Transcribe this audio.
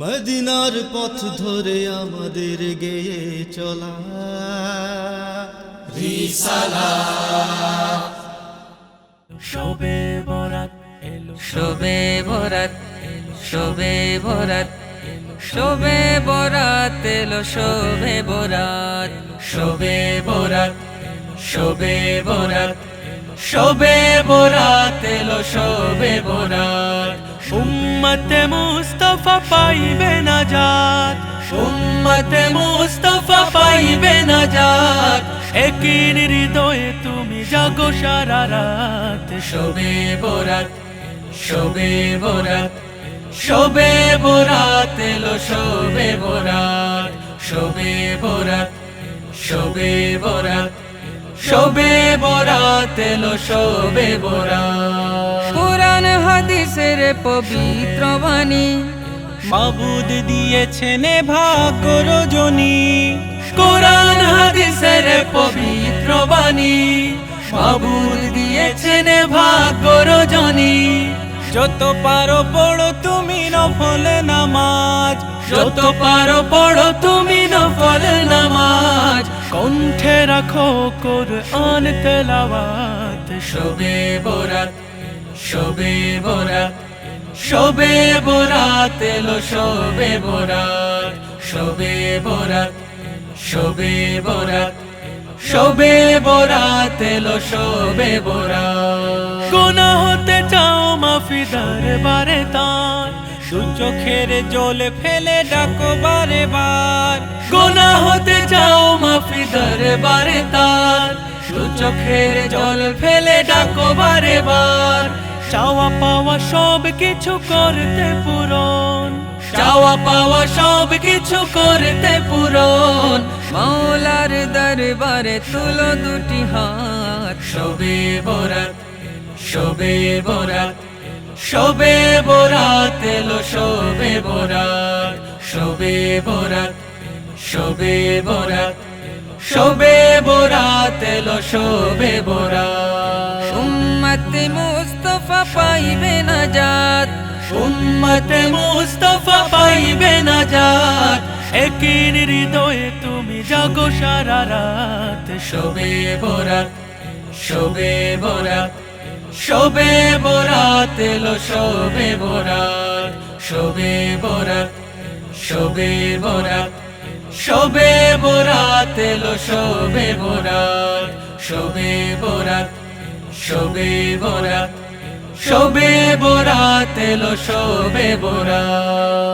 মদিনার পথ ধরে আমাদের গেয়ে চলা। শোবে বরাত এলো। শোবে বরাত শোবে বরাত শোবে বরাত এলো শোবে বরাত শোবে বরাত শোবে বরাত শোবে বরাত এলো শোবে বরাত। উম্মতে মুস্তফা পাইবে নাজাত। উম্মতে মুস্তফা পাইবে নাজাত। একিন হৃদয়ে তুমি জাগো সারা রাত। শোবে বরাত শোবে বরাত শোবে বরাত এলো, শোবে বরাত শোবে বরাত শোবে বরাত। শোবে বরাত এলো শোবে বরাত। কোরআন হাদিসের পবিত্র বাণী। মাবুদ দিয়েছেন ভাগ্য রজনী। কোরআন হাদিসের পবিত্র বাণী। মাবুদ দিয়েছেন ভাগ্য রজনী। যত পারো পড়ো তুমি নফল নামাজ। যত পারো পড়ো তুমি নফল নামাজ। কণ্ঠে রাখো কোরআন তেলাওয়াত। শোবে বরাত শোবে বরাত শোবে বরাত এলো শোবে বরাত শোবে বরাত শোবে বরাত শোবে বরাত এলো শোবে বরাত। কোনা হতে চাও মাফি দরবারে তার। দু চোখের জল ফেলে ডাকো বারে বার। গোনা হতে চাও মাফি দরবারে তার। দু চোখের জল ফেলে ডাকো বারে বার। চাওয়া পাওয়া সব কিছু করতে পূরণ। চাওয়া পাওয়া সব কিছু করতে পূরণ। মাওলার দরবারে তুলো দুটি হাত। শোবে বরাত শোবে বরাত শোবে বরাত। বরাত শোবে বরাত শোবে বরাত শোবে বরাত এলো শোবে বরাত। উম্মতে মুস্তফা পাইবে নাজাত। উম্মতে মুস্তফা পাইবে নাজাত। একিন হৃদয়ে তুমি জাগো সারা রাত। শোবে বরাত শোবে বরাত শোবে বরাত এলো, শোবে বরাত শোবে বরাত শোবে বরাত শোবে বরাত এলো, শোবে বরাত শোবে বরাত শোবে বরাত শোবে বরাত এলো, শোবে বরাত।